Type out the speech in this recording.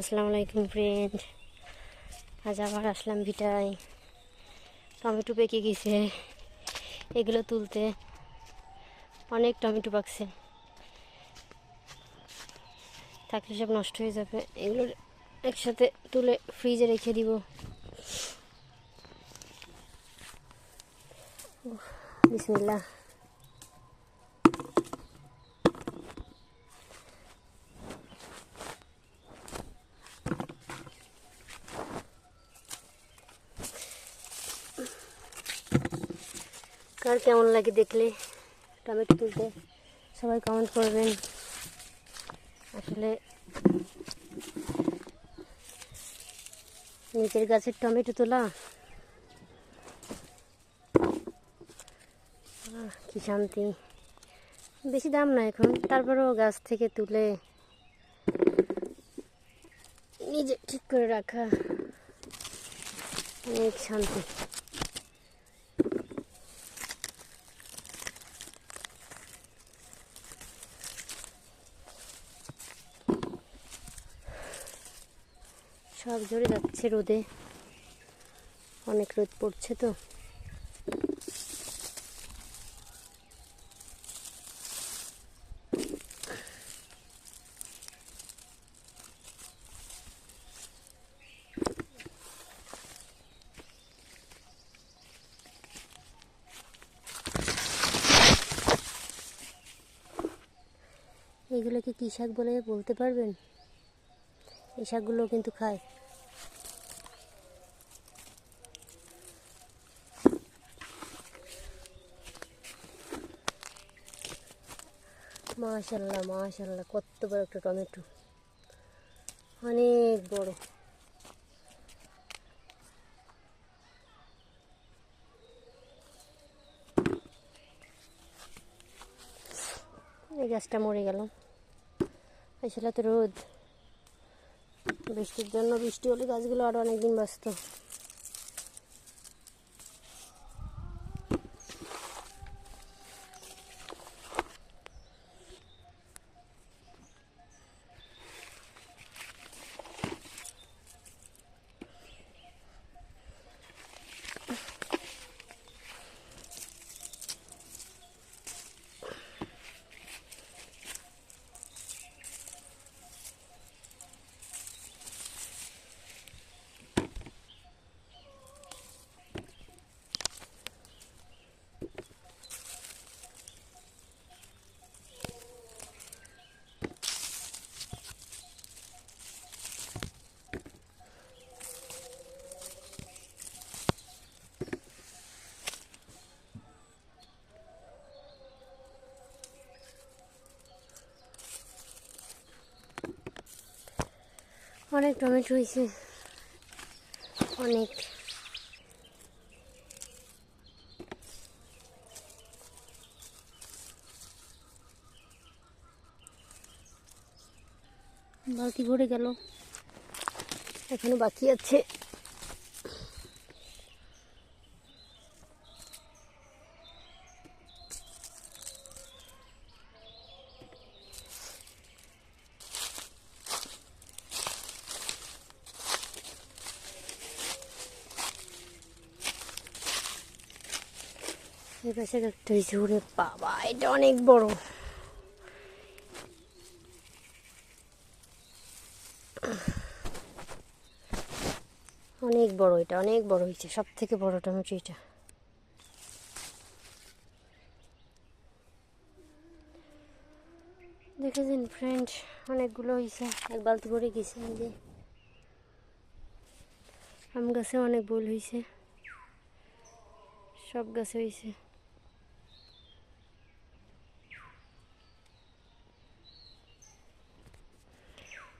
আসসালামু আলাইকুম ফ্রেন্ড আজ আবার আসলাম ভিটায়। টমেটো পেকে গেছে। এগুলো তুলতে অনেক টমেটো পাকছে। থাকলে সব নষ্ট হয়ে যাবে। এগুলো একসাথে তুলে ফ্রিজে রেখে দিব। উফ, কার কেমন লাগে দেখলে? টমেটো তুলতে সবাই কমেন্ট করবেন। আসলে নিজের গাছের টমেটো তোলা? কি শান্তি। বেশি দাম না এখন, তারপরেও গাছ থেকে তুলে নিজে ঠিক করে রাখা। অনেক শান্তি। সব ঝরে যাচ্ছে রোদে। অনেক রোদ পড়ছে তো। এগুলোকে কী শাক বলে বলতে পারবেন? এই শাকগুলো কিন্তু খায়। মাশাল্লাহ মাশাল্লাহ, কত বড় একটা টমেটো। অনেক বড়। এই গাছটা মরে গেল। আসলে তো রোদ। বৃষ্টির জন্য বৃষ্টি হলে গাছগুলো আরও অনেকদিন বাঁচত। অনেক টমেটো হয়েছে। অনেক। বাকি ভরে গেল। এখানে বাকি আছে। এই একটা হয়েছে ওরে বাবা, এটা অনেক বড়। অনেক বড় এটা, অনেক বড় হয়েছে সব থেকে বড় টমেটো এটা। দেখেছেন ফ্রেন্ড অনেকগুলো হয়েছে, এক বালতি ভরে গেছে যে। আম গাছে অনেক বল হয়েছে, সব গাছে হয়েছে।